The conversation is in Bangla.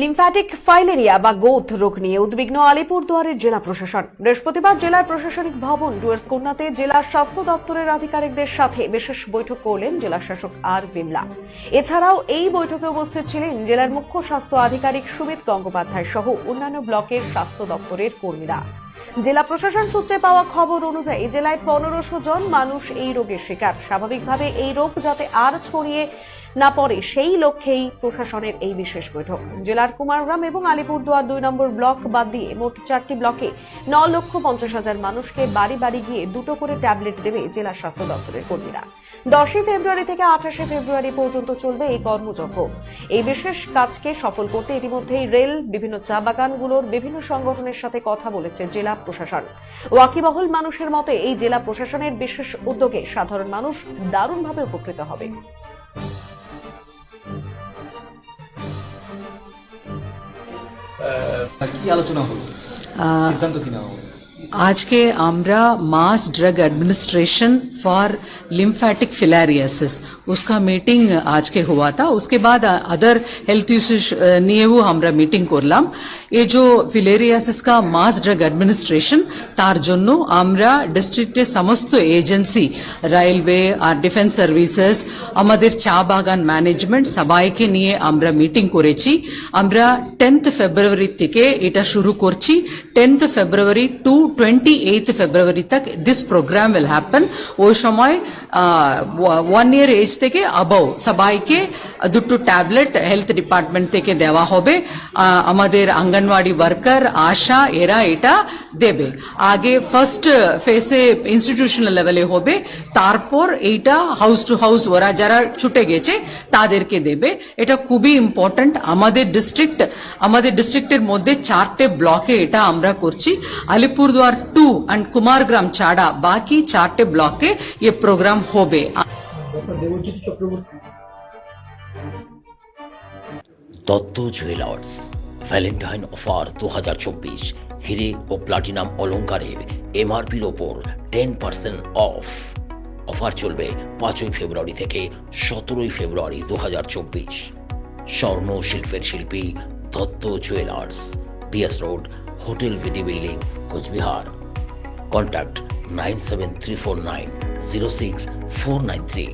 লিমফ্যাটিক ফাইলেরিয়া বা গোথ রোগ নিয়ে উদ্বিগ্ন আলিপুরদুয়ারের জেলা প্রশাসন। বৃহস্পতিবার জেলার প্রশাসনিক ভবন ডুয়ার্স কন্যাতে জেলার স্বাস্থ্য দপ্তরের আধিকারিকদের সাথে বিশেষ বৈঠক করলেন জেলা শাসক আর বিমলা। এছাড়াও এই বৈঠকে উপস্থিত ছিলেন জেলার মুখ্য স্বাস্থ্য আধিকারিক সুমিত গঙ্গোপাধ্যায় সহ অন্যান্য ব্লকের স্বাস্থ্য দপ্তরের কর্মীরা। জেলা প্রশাসন সূত্রে পাওয়া খবর অনুযায়ী, জেলায় পনেরোশো জন মানুষ এই রোগের শিকার। স্বাভাবিকভাবে এই রোগ যাতে আর ছড়িয়ে না পড়ে সেই লক্ষ্যেই প্রশাসনের এই বিশেষ বৈঠক। জেলার কুমারগ্রাম এবং আলিপুরদুয়ার দুই নম্বর ব্লক বাদ দিয়ে মোট চারটি ব্লকে ন লক্ষ পঞ্চাশ হাজার মানুষকে বাড়ি বাড়ি গিয়ে দুটো করে ট্যাবলেট দেবে জেলা স্বাস্থ্য দপ্তরের কর্মীরা। দশই ফেব্রুয়ারি থেকে আঠাশে ফেব্রুয়ারি পর্যন্ত চলবে এই কর্মযজ্ঞ। এই বিশেষ কাজকে সফল করতে ইতিমধ্যেই রেল, বিভিন্ন চা বাগানগুলোর বিভিন্ন সংগঠনের সাথে কথা বলেছে জেলা প্রশাসন। ওয়াকিবহল মানুষের মতে এই জেলা প্রশাসনের বিশেষ উদ্যোগে সাধারণ মানুষ দারুণভাবে উপকৃত হবে। কি আলোচনা হলো? আহ, সিদ্ধান্ত কি নেওয়া হলো? আজকে আমরা mass drug administration for lymphatic filariasis उसका मीटिंग आज के हुआ था उसके बाद अदर हेल्थ इश्यूज নিয়েও আমরা মিটিং করলাম এই যে ফিলেরিয়াসিস কা মাস ড্রাগ অ্যাডমিনিস্ট্রেশন তার জন্য আমরা ডিস্ট্রিক্টের সমস্ত এজেন্সি রেলওয়ে আর ডিফেন্স সার্ভিসেস আমাদের চা বাগান ম্যানেজমেন্ট সবাইকে নিয়ে আমরা মিটিং করেছি আমরা টেন্থ ফেব্রুয়ারি থেকে এটা শুরু করছি tenth February two twenty eighth February তক দিস প্রোগ্রাম উইল হ্যাপেন ওই সময় ওয়ান ইয়ার এজ থেকে আবাও সবাইকে দুটো ট্যাবলেট হেলথ ডিপার্টমেন্ট থেকে দেওয়া হবে আমাদের আঙ্গনওয়াড়ি ওয়ার্কার আশা এরা এটা দেবে আগে ফার্স্ট ফেসে ইনস্টিটিউশনাল লেভেলে হবে তারপর এইটা হাউস টু হাউস ওরা যারা ছুটে গেছে তাদেরকে দেবে এটা খুবই ইম্পর্ট্যান্ট আমাদের ডিস্ট্রিক্ট আমাদের ডিস্ট্রিক্টের মধ্যে চারটে ব্লকে এটা আমরা করছি আলিপুরদুয়ার টু অ্যান্ড কুমারগ্রাম ছাড়া বাকি চারটে ব্লকে এ প্রোগ্রাম হবে দত্ত জুয়েলার্স ভ্যালেন্টাইন অফার দু হাজার চব্বিশ হিরে ও প্লাটিনাম অলংকারের এমআরপির ওপর টেন পার্সেন্ট অফ অফার চলবে পাঁচই ফেব্রুয়ারি থেকে সতেরোই ফেব্রুয়ারি দু হাজার চব্বিশ স্বর্ণ শিল্পের শিল্পী Dutta jewellers PS road hotel VD building Coochbehar contact nine seven three four nine zero six four nine three.